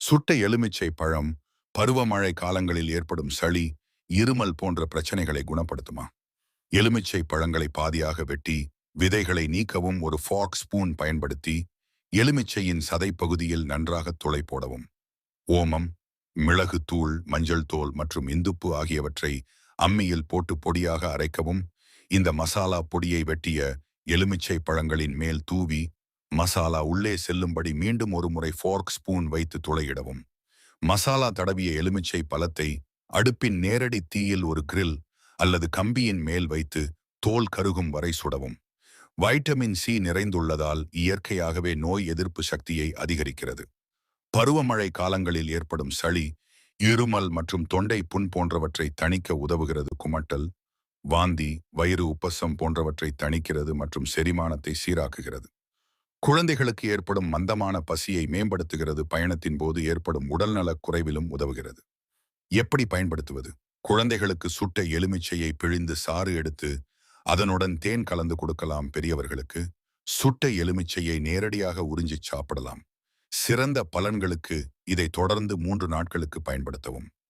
சுட்ட எலுமிச்சை பழம் பருவமழை காலங்களில் ஏற்படும் சளி இருமல் போன்ற பிரச்சனைகளை குணப்படுத்துமா? எலுமிச்சை பழங்களை பாதியாக வெட்டி விதைகளை நீக்கவும் ஒரு ஃபாக் ஸ்பூன் பயன்படுத்தி எலுமிச்சையின் சதை பகுதியில் நன்றாக துளை போடவும். ஓமம் மிளகு தூள் மஞ்சள் தோல் மற்றும் இந்துப்பு ஆகியவற்றை அம்மியில் போட்டு பொடியாக அரைக்கவும். இந்த மசாலா பொடியை வெட்டிய எலுமிச்சை பழங்களின் மேல் தூவி மசாலா உள்ளே செல்லும்படி மீண்டும் ஒரு முறை ஃபோர்க் ஸ்பூன் வைத்து துளையிடவும். மசாலா தடவிய எலுமிச்சை பழத்தை அடுப்பின் நேரடி தீயில் ஒரு கிரில் அல்லது கம்பியின் மேல் வைத்து தோல் கருகும் வரை சுடவும். வைட்டமின் சி நிறைந்துள்ளதால் இயற்கையாகவே நோய் எதிர்ப்பு சக்தியை அதிகரிக்கிறது. பருவமழை காலங்களில் ஏற்படும் சளி இருமல் மற்றும் தொண்டை புண் போன்றவற்றை தணிக்க உதவுகிறது. குமட்டல் வாந்தி வயிறு உப்பசம் போன்றவற்றை தணிக்கிறது மற்றும் செரிமானத்தை சீராக்குகிறது. குழந்தைகளுக்கு ஏற்படும் மந்தமான பசியை மேம்படுத்துகிறது. பயணத்தின் போது ஏற்படும் உடல்நலக் குறைவிலும் உதவுகிறது. எப்படி பயன்படுத்துவது? குழந்தைகளுக்கு சுட்ட எலுமிச்சையை பிழிந்து சாறு எடுத்து அதனுடன் தேன் கலந்து கொடுக்கலாம் பெரியவர்களுக்கு. சுட்ட எலுமிச்சையை நேரடியாக உறிஞ்சிச் சாப்பிடலாம். சிறந்த பலன்களுக்கு இதை தொடர்ந்து மூன்று நாட்களுக்கு பயன்படுத்தவும்.